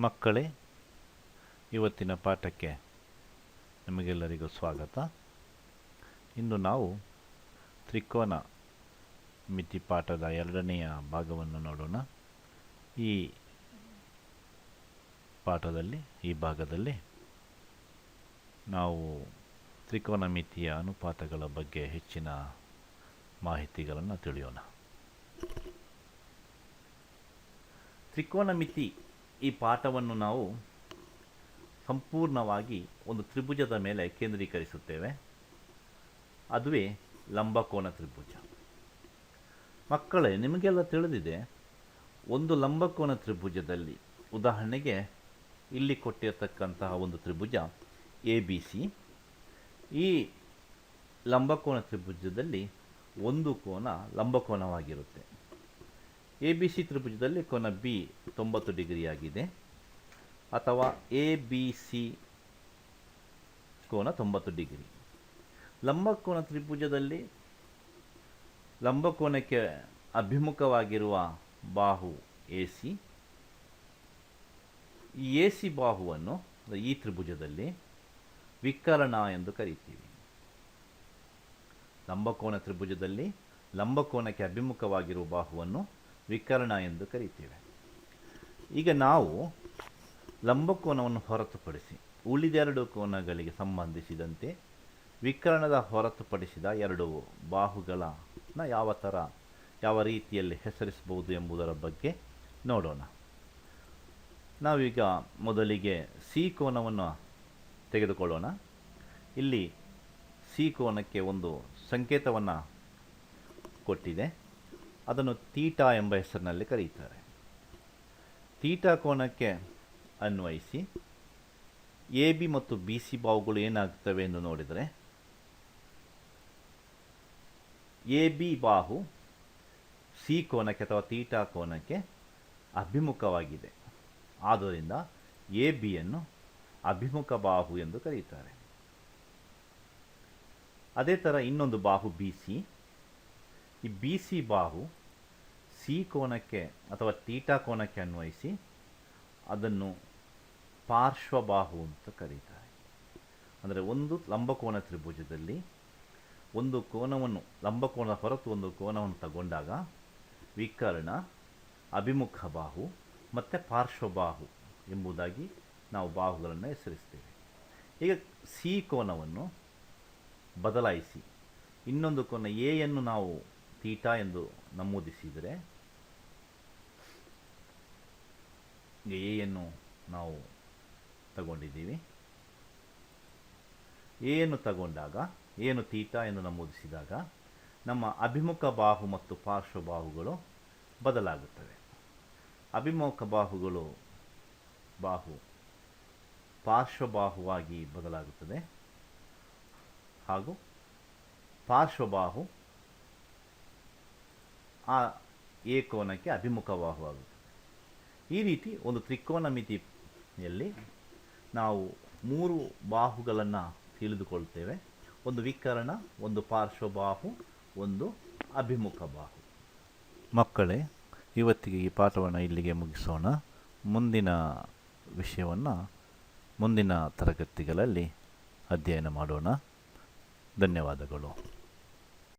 ಮಕ್ಕಳೇ, ಇವತ್ತಿನ ಪಾಠಕ್ಕೆ ನಿಮಗೆಲ್ಲರಿಗೂ ಸ್ವಾಗತ. ಇಂದು ನಾವು ತ್ರಿಕೋನ ಮಿತಿ ಪಾಠದ ಎರಡನೆಯ ಭಾಗವನ್ನು ನೋಡೋಣ. ಈ ಪಾಠದಲ್ಲಿ, ಈ ಭಾಗದಲ್ಲಿ ನಾವು ತ್ರಿಕೋನ ಮಿತಿಯ ಅನುಪಾತಗಳ ಬಗ್ಗೆ ಹೆಚ್ಚಿನ ಮಾಹಿತಿಗಳನ್ನು ತಿಳಿಯೋಣ. ತ್ರಿಕೋನಮಿತಿ ಈ ಪಾಠವನ್ನು ನಾವು ಸಂಪೂರ್ಣವಾಗಿ ಒಂದು ತ್ರಿಭುಜದ ಮೇಲೆ ಕೇಂದ್ರೀಕರಿಸುತ್ತೇವೆ. ಅದುವೇ ಲಂಬಕೋನ ತ್ರಿಭುಜ. ಮಕ್ಕಳೇ, ನಿಮಗೆಲ್ಲ ತಿಳಿದಿದೆ, ಒಂದು ಲಂಬಕೋನ ತ್ರಿಭುಜದಲ್ಲಿ ಉದಾಹರಣೆಗೆ ಇಲ್ಲಿ ಕೊಟ್ಟಿರತಕ್ಕಂತಹ ಒಂದು ತ್ರಿಭುಜ ಎ ಬಿ ಸಿ ಈ ಲಂಬಕೋನ ತ್ರಿಭುಜದಲ್ಲಿ ಒಂದು ಕೋನ ಲಂಬಕೋನವಾಗಿರುತ್ತೆ ಎ ಬಿ ಸಿ ತ್ರಿಭುಜದಲ್ಲಿ ಕೋನ ಬಿ ತೊಂಬತ್ತು ಡಿಗ್ರಿಯಾಗಿದೆ ಅಥವಾ ಎ ಬಿ ಸಿ ಕೋನ ತೊಂಬತ್ತು ಡಿಗ್ರಿ. ಲಂಬಕೋನ ತ್ರಿಭುಜದಲ್ಲಿ ಲಂಬಕೋನಕ್ಕೆ ಅಭಿಮುಖವಾಗಿರುವ ಬಾಹು ಎ ಸಿ ಈ ಎ ಸಿ ಬಾಹುವನ್ನು ಈ ತ್ರಿಭುಜದಲ್ಲಿ ವಿಕರ್ಣ ಎಂದು ಕರೀತೀವಿ. ಲಂಬಕೋನ ತ್ರಿಭುಜದಲ್ಲಿ ಲಂಬಕೋನಕ್ಕೆ ಅಭಿಮುಖವಾಗಿರುವ ಬಾಹುವನ್ನು ವಿಕರ್ಣ ಎಂದು ಕರೀತೇವೆ. ಈಗ ನಾವು ಲಂಬಕೋನವನ್ನು ಹೊರತುಪಡಿಸಿ ಉಳಿದೆರಡು ಕೋನಗಳಿಗೆ ಸಂಬಂಧಿಸಿದಂತೆ ವಿಕರ್ಣದ ಹೊರತುಪಡಿಸಿದ ಎರಡು ಬಾಹುಗಳನ್ನ ಯಾವ ಥರ ಯಾವ ರೀತಿಯಲ್ಲಿ ಹೆಸರಿಸಬಹುದು ಎಂಬುದರ ಬಗ್ಗೆ ನೋಡೋಣ. ನಾವೀಗ ಮೊದಲಿಗೆ ಸಿ ಕೋನವನ್ನು ತೆಗೆದುಕೊಳ್ಳೋಣ. ಇಲ್ಲಿ ಸಿ ಕೋನಕ್ಕೆ ಒಂದು ಸಂಕೇತವನ್ನು ಕೊಟ್ಟಿದೆ. ಅದನ್ನು ತೀಟಾ ಎಂಬ ಹೆಸರಿನಲ್ಲಿ ಕರೆಯುತ್ತಾರೆ. ತೀಟಾ ಕೋನಕ್ಕೆ ಅನ್ವಯಿಸಿ, ಎ, ಬಿ ಮತ್ತು ಬಿ, ಸಿ ಬಾವುಗಳು ಏನಾಗ್ತವೆ ಎಂದು ನೋಡಿದರೆ, ಎ, ಬಿ ಬಾಹು ಸಿ ಕೋನಕ್ಕೆ ಅಥವಾ ತೀಟಾ ಕೋನಕ್ಕೆ ಅಭಿಮುಖವಾಗಿದೆ. ಆದ್ದರಿಂದ ಎ, ಬಿಯನ್ನು ಅಭಿಮುಖ ಬಾಹು ಎಂದು ಕರೆಯುತ್ತಾರೆ. ಅದೇ ಥರ ಇನ್ನೊಂದು ಬಾಹು ಬಿ, ಸಿ. ಈ ಬಿ ಸಿ ಬಾಹು ಸಿ ಕೋನಕ್ಕೆ ಅಥವಾ ತೀಟಾ ಕೋನಕ್ಕೆ ಅನ್ವಯಿಸಿ ಅದನ್ನು ಪಾರ್ಶ್ವಬಾಹು ಅಂತ ಕರೀತಾರೆ. ಅಂದರೆ ಒಂದು ಲಂಬಕೋನ ತ್ರಿಭುಜದಲ್ಲಿ ಒಂದು ಕೋನವನ್ನು ಲಂಬಕೋನ ಹೊರತು ಒಂದು ಕೋನವನ್ನು ತಗೊಂಡಾಗ ವಿಕರ್ಣ, ಅಭಿಮುಖ ಬಾಹು ಮತ್ತು ಪಾರ್ಶ್ವಬಾಹು ಎಂಬುದಾಗಿ ನಾವು ಬಾಹುಗಳನ್ನು ಹೆಸರಿಸ್ತೇವೆ. ಈಗ ಸಿ ಕೋನವನ್ನು ಬದಲಾಯಿಸಿ ಇನ್ನೊಂದು ಕೋನ ಎಯನ್ನು ನಾವು ತೀಟಾ ಎಂದು ನಮೂದಿಸಿದರೆ ಎಯನ್ನು ನಾವು ತಗೊಂಡಿದ್ದೀವಿ. ಎಯನ್ನು ತಗೊಂಡಾಗ ಏನು ತೀಟಾ ಎಂದು ನಮೂದಿಸಿದಾಗ ನಮ್ಮ ಅಭಿಮುಖ ಬಾಹು ಮತ್ತು ಪಾರ್ಶ್ವಬಾಹುಗಳು ಬದಲಾಗುತ್ತವೆ. ಅಭಿಮುಖ ಬಾಹುಗಳು ಬಾಹು ಪಾರ್ಶ್ವಬಾಹುವಾಗಿ ಬದಲಾಗುತ್ತದೆ. ಹಾಗೂ ಪಾರ್ಶ್ವಬಾಹು ಆ ಏಕೋನಕ್ಕೆ ಅಭಿಮುಖವಾಗುತ್ತದೆ ಈ ರೀತಿ ಒಂದು ತ್ರಿಕೋನ ಮಿತಿಯಲ್ಲಿ ನಾವು ಮೂರು ಬಾಹುಗಳನ್ನು ತಿಳಿದುಕೊಳ್ತೇವೆ. ಒಂದು ವಿಕರಣ, ಒಂದು ಪಾರ್ಶ್ವಬಾಹು, ಒಂದು ಅಭಿಮುಖ ಬಾಹು. ಮಕ್ಕಳೇ, ಇವತ್ತಿಗೆ ಈ ಪಾಠವನ್ನು ಇಲ್ಲಿಗೆ ಮುಗಿಸೋಣ. ಮುಂದಿನ ವಿಷಯವನ್ನು ಮುಂದಿನ ತರಗತಿಗಳಲ್ಲಿ ಅಧ್ಯಯನ ಮಾಡೋಣ. ಧನ್ಯವಾದಗಳು.